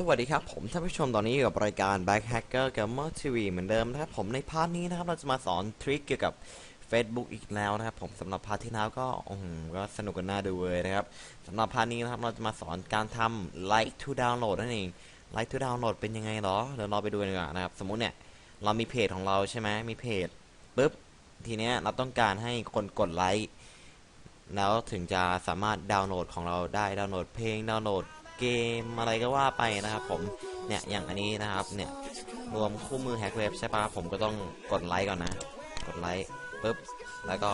สวัสดีครับ ผมท่านผู้ชมตอนนี้อยู่กับรายการ Back Hacker Gamer TV เหมือนเดิมนะครับ ผมในพาร์ทนี้นะครับ เราจะมาสอนทริคเกี่ยวกับ Facebook อีกแล้วนะครับผมสำหรับพาร์ทที่แล้วก็โอ้โหก็สนุกกันน่าดูเลยนะครับสำหรับพาร์ทนี้นะครับเราจะมาสอนการทำ Like to Download นั่นเอง Like to Download เป็นยังไงเหรอเดี๋ยวเราไปดูกันดีกว่านะครับ สมมุติเนี่ยเรามีเพจของเราใช่ไหมมีเพจปุ๊บทีเนี้ยเราต้องการให้คนกดไลค์แล้วถึงจะสามารถดาวน์โหลดของเราได้ดาวน์โหลดเพลงดาวน์โหลด เกมอะไรก็ว่าไปนะครับ ผมเนี่ยอย่างอันนี้นะครับเนี่ยรวมคู่มือแฮกเว็บใช่ปะผมก็ต้องกดไลค์ก่อนนะ กดไลค์ปุ๊บแล้วก็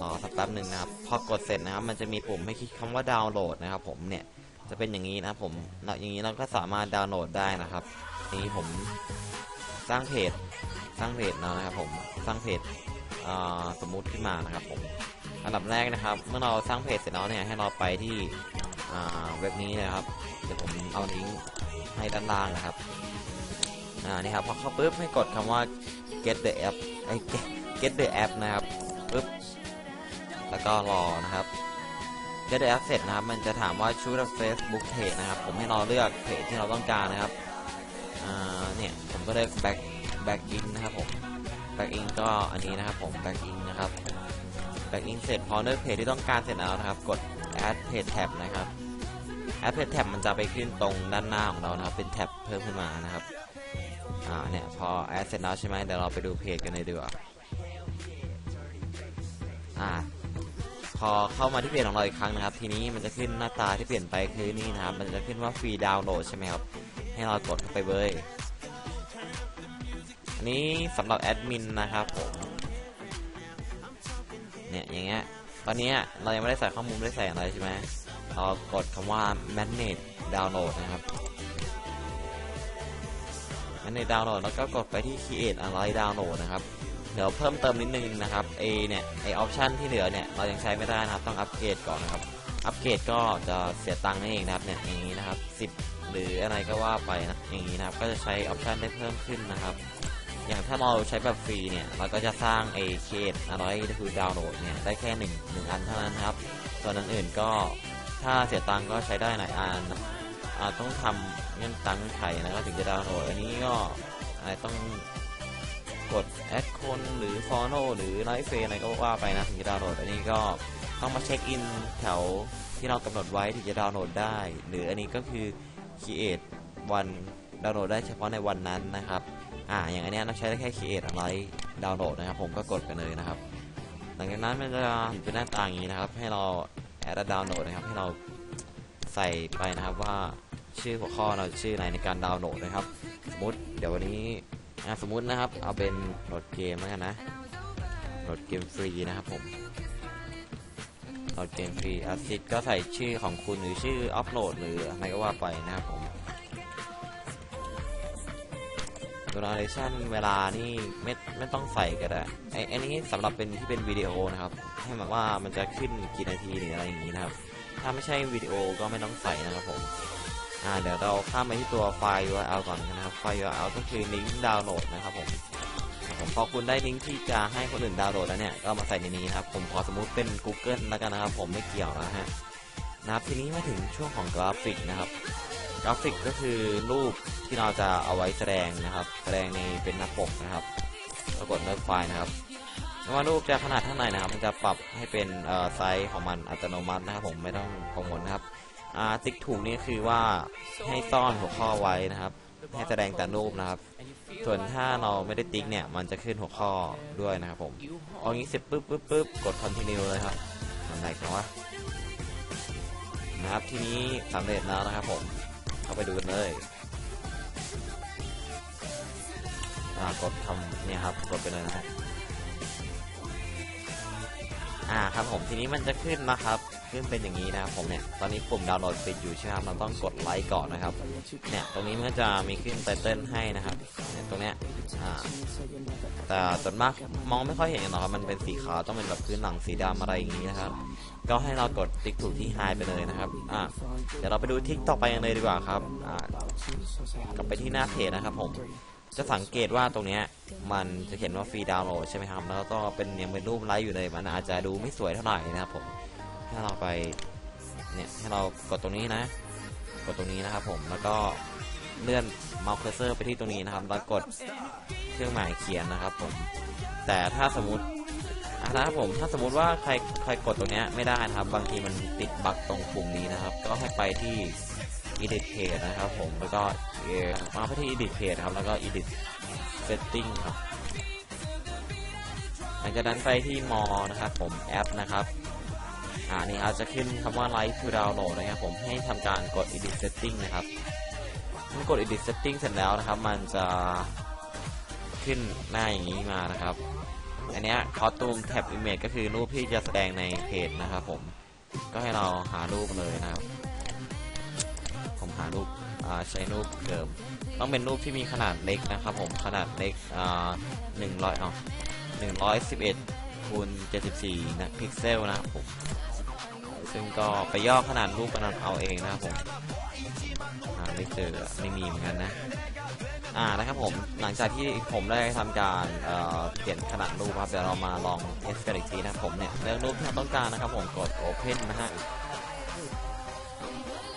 รอสักแป๊บหนึ่งนะครับพอกดเสร็จนะครับ มันจะมีปุ่มให้คลิกคำว่าดาวน์โหลดนะครับ ผมเนี่ยจะเป็นอย่างนี้นะครับผมอย่างนี้เราก็สามารถดาวน์โหลดได้นะครับนี้ผมสร้างเพจสร้างเพจนะครับ ผมสร้างเพจสมมุติขึ้นมานะครับ ผมอันดับแรกนะครับ เมื่อเราสร้างเพจเสร็จแล้วเนี่ยให้เราไปที่ เว็บนี้นะครับ เดี๋ยวผมเอาลิงก์ให้ด้านล่างนะครับ อ่า นี่ครับ พอเข้าปุ๊บให้กดคำว่า get the app ไอ้ get the app นะครับปุ๊บ แล้วก็รอนะครับ get the app เสร็จนะครับ มันจะถามว่า choose a Facebook page นะครับ ผมให้เราเลือกเพจที่เราต้องการนะครับ อ่า เนี่ย ผมก็เลือก back back in นะครับผม back in ก็อันนี้นะครับผม back in นะครับแบ็กอินเสร็จพอเลือกเพจที่ต้องการเสร็จแล้วนะครับ กด add page tab นะครับ add page tab มันจะไปขึ้นตรงด้านหน้าของเรานะครับ เป็นแท็บเพิ่มขึ้นมานะครับ อ่าเนี่ยพอ add เสร็จแล้วใช่ไหมเดี๋ยวเราไปดูเพจกันเลยดีกว่าอ่า พอเข้ามาที่เพจของเราอีกครั้งนะครับ ทีนี้มันจะขึ้นหน้าตาที่เปลี่ยนไปคือนี่นะครับ มันจะขึ้นว่าฟรีดาวน์โหลดใช่ไหมครับ ให้เรากดเข้าไปเลยอันนี้สำหรับแอดมินนะครับผมเนี่ยอย่างเงี้ยตอนนี้เรายังไม่ได้ใส่ข้อมูลไม่ได้ใส่อะไรใช่ไหม เรากดคำว่า manage download นะครับ manage download แล้วก็กดไปที่ create อะไร download นะครับเดี๋ยวเพิ่มเติมนิดนึงนะครับไอเนี่ยไอออปชันที่เหลือเนี่ยเรายังใช้ไม่ได้นะครับต้องอัปเกรดก่อนนะครับ อัปเกรดก็จะเสียตังค์นั่นเองนะครับเนี่ยอย่างนี้นะครับ 10 หรืออะไรก็ว่าไปนะอย่างนี้นะครับก็จะใช้ออปชันได้เพิ่มขึ้นนะครับ อย่างถ้าเราใช้แบบฟรีเนี่ยเราก็จะสร้างไอเคสอะไรคือดาวน์โหลดเนี่ยได้แค่หนึ่งหนึ่งอันเท่านั้นครับส่วนอันอื่นก็ ถ้าเสียตังก็ใช้ได้หลายอันอ่าต้องทำเงื่อนตังไขนะครับถึงจะดาวน์โหลดอันนี้ก็อาต้องกดแอดคนหรือฟอโล่หรือไลฟ์เฟอะไรก็ว่าไปนะถึงจะดาวน์โหลดอันนี้ก็ต้องมาเช็คอินแถวที่เรากำหนดไว้ถึงจะดาวน์โหลดได้ หรืออันนี้ก็คือ create วันดาวน์โหลดได้เฉพาะในวันนั้นนะครับ อ่า อย่างอันนี้เราใช้ได้แค่ create อะไรดาวน์โหลดนะครับ ผมก็กดไปเลยนะครับ หลังจากนั้นมันจะเป็นหน้าต่างนี้นะครับ ให้เรา แอดดาวน์โหลดนะครับ ให้เราใส่ไปนะครับว่าชื่อหัวข้อเราชื่ออะไรในการดาวน์โหลดนะครับ สมมติเดี๋ยววันนี้สมมตินะครับ เอาเป็นโหลดเกมแล้วกันนะโหลดเกมฟรีนะครับผมโหลดเกมฟรีอาซิตก็ใส่ชื่อของคุณหรือชื่ออัปโหลดหรืออะไรก็ว่าไปนะครับผม duration เวลานี่ไม่ไม่ต้องใส่ก็ได้ไอ้ไอ้นี้สำหรับเป็นที่เป็นวิดีโอนะครับ ให้แบบว่ามันจะขึ้นกี่นาทีหรืออะไรอย่างนี้นะครับ ถ้าไม่ใช่วิดีโอก็ไม่ต้องใส่นะครับผมอ่าเดี๋ยวเราข้ามไปที่ตัวไฟล์ URL ก่อนนะครับไฟล์ URL ก็คือลิงก์ดาวน์โหลดนะครับผมผมพอคุณได้ลิงก์ที่จะให้คนอื่นดาวน์โหลดแล้วเนี่ยก็มาใส่ในนี้นะครับผมขอสมมุติเป็น Google แล้วกันนะครับ ผมไม่เกี่ยวนะฮะนะครับทีนี้มาถึงช่วงของกราฟิกนะครับ กราฟิกก็คือรูปที่เราจะเอาไว้แสดงนะครับ แสดงในเป็นหน้าปกนะครับปรากฏเลือกไฟล์นะครับไม่ว่ารูปจะขนาดเท่าไหร่นะครับ มันจะปรับให้เป็นไซส์ของมันอัตโนมัตินะครับ ผมไม่ต้องกังวลนะครับติ๊กถูกนี่คือว่าให้ซ่อนหัวข้อไว้นะครับ ให้แสดงแต่รูปนะครับ ส่วนถ้าเราไม่ได้ติ๊กเนี่ย มันจะขึ้นหัวข้อด้วยนะครับผมเอางี้เสร็จปุ๊บปุ๊บปุ๊บกด continue เลยครับมันไหนกันวะนะครับ ทีนี้สำเร็จแล้วนะครับผม เข้าไปดูกันเลยอ่ากดทำเนี่ยครับกดไปเลยนะอ่าครับผมทีนี้มันจะขึ้นนะครับขึ้นเป็นอย่างนี้นะครับผมเนี่ยตอนนี้ปุ่มดาวน์โหลดปิดอยู่ใช่ไหมครับเราต้องกดไลค์ก่อนนะครับเนี่ยตรงนี้มันก็จะมีขึ้นไตเติ้ลให้นะครับ ตรงเนี้ยอ่าแต่ส่วนมากมองไม่ค่อยเห็นหรอกครับมันเป็นสีขาวต้องเป็นแบบพื้นหลังสีดำอะไรอย่างนี้นะครับ ก็ให้เรากดติ๊กถูกที่ไฮไปเลยนะครับอ่าเดี๋ยวเราไปดูทิกต่อไปกันเลยดีกว่าครับอ่ากลับไปที่หน้าเพจนะครับผมจะสังเกตว่าตรงเนี้ยมันจะเขียนว่าฟรีดาวน์โหลดใช่ไหมครับ แล้วก็เป็นยังเป็นรูปไลฟ์อยู่เลย มันอาจจะดูไม่สวยเท่าไหร่นะครับผมถ้าเราไปเนี่ยให้เรากดตรงนี้นะ กดตรงนี้นะครับผมแล้วก็ เลื่อนเมาส์เคอร์เซอร์ไปที่ตรงนี้นะครับ แล้วกดเครื่องหมายเขียนนะครับผม แต่ถ้าสมมติอะนะครับผม ถ้าสมมติว่าใครใครกดตรงนี้ไม่ได้นะครับ บางทีมันติดบั๊กตรงปุ่มนี้นะครับ ก็ให้ไปที่ edit page นะครับผม แล้วก็เออมาไปที่ edit page ครับ แล้วก็ edit setting ครับ หลังจากนั้นไปที่มอนะครับผม แอปนะครับอ่านี่ครับจะขึ้นคำว่า Live to Download นะครับผมให้ทำการกด Edit Setting นะครับ เมื่อกด Edit Setting เสร็จแล้วนะครับ มันจะขึ้นหน้าอย่างนี้มานะครับ อันนี้ย Costume Tab Image ก็คือรูปที่จะแสดงในเพจนะครับผม ก็ให้เราหารูปเลยนะครับ ผมหารูปใช้รูปเดิม ต้องเป็นรูปที่มีขนาดเล็กนะครับผม ขนาดเล็กหนึ่งร้อยอ๋อหนึ่งร้อยสิบเอ็ดคูณเจ็ดสิบสี่นะพิกเซลนะครับผม ซึ่งก็ไปย่อขนาดรูปกันเอาเองนะครับผม ไม่เจอไม่มีเหมือนกันนะ อ่านะครับผมหลังจากที่ผมได้ทำการเอ่อเปลี่ยนขนาดรูปครับเดี๋ยวเรามาลองเทสกันอีกทีนะครับผมเนี่ยเลือกรูปที่เราต้องการนะครับผมกด Open นะฮะ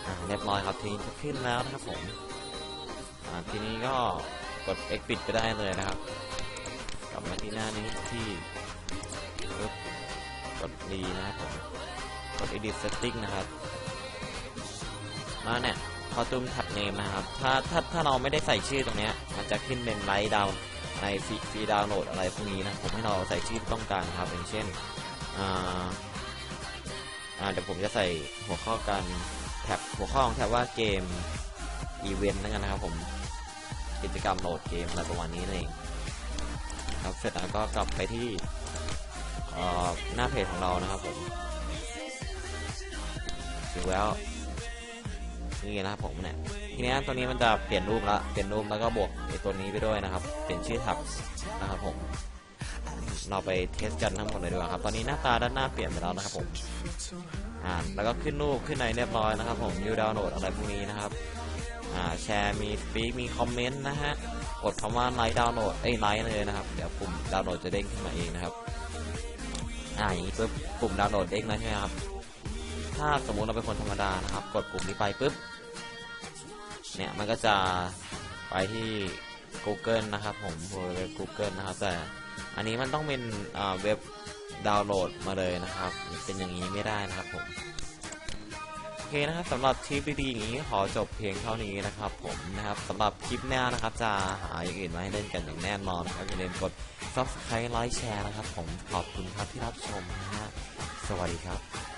อ่าเรียบร้อยครับทีนี้จะขึ้นแล้วนะครับผมอ่าทีนี้ก็กด Exit ไปได้เลยนะครับกลับมาที่หน้านี้ที่กดดีนะครับผมกด edit setting นะครับมาเนี่ย คอตูมแท็บเนมนะครับ ถ้าถ้าถ้าเราไม่ได้ใส่ชื่อตรงเนี้ย มันจะขึ้นเป็นไลท์ดาวในฟรีฟรีดาวน์โหลดอะไรพวกนี้นะผมให้เราใส่ชื่อที่ต้องการนะครับอย่างเช่นอ่าอ่าเดี๋ยวผมจะใส่หัวข้อการแท็บหัวข้อของแท็บว่าเกมอีเวนต์นั่นนะครับผมกิจกรรมโหลดเกมอะไรประมาณนี้นั่นเองครับเสร็จแล้วก็กลับไปที่หน้าเพจของเรานะครับผมถึงแล้ว นี่นะครับผมเนี่ยทีนี้ตัวนี้มันจะเปลี่ยนรูปและเปลี่ยนรูปแล้วก็บวกไอ้ตัวนี้ไปด้วยนะครับเปลี่ยนชื่อท็บนะครับผมเราไปเทสกันทั้งหมดเลยดีกว่าครับตอนนี้หน้าตาด้านหน้าเปลี่ยนไปแล้วนะครับผมอ่าแล้วก็ขึ้นรูปขึ้นในเรียบร้อยนะครับผมยูดาวน์โหลดอะไรพวกนี้นะครับอ่าแชร์มีสปีกมีคอมเมนต์นะฮะกดคำว่าไลค์ดาวน์โหลดเอ้ยไลค์เลยนะครับเดี๋ยวปุ่มดาวน์โหลดจะเด้งขึ้นมาเองนะครับอ่าอย่างนี้ปุ๊บปุ่มดาวน์โหลดเด้งแล้วใช่ไหมครับ ถ้าสมมุติเราเป็นคนธรรมดานะครับ กดปุ่มนี้ไปปุ๊บ เนี่ยมันก็จะไปที่ Google นะครับ ผมเว็บ Google นะครับ แต่อันนี้มันต้องเป็นเว็บดาวน์โหลดมาเลยนะครับ เป็นอย่างนี้ไม่ได้นะครับผมโอเคนะครับสำหรับคลิปดีๆอย่างนี้ขอจบเพียงเท่านี้นะครับผมนะครับสำหรับคลิปหน้านะครับ จะหาอย่างอื่นมาให้เล่นกันอย่างแน่นอนนะครับอย่าลืมกด subscribe ไลค์แชร์นะครับ ผมขอบคุณครับที่รับชมนะฮะสวัสดีครับ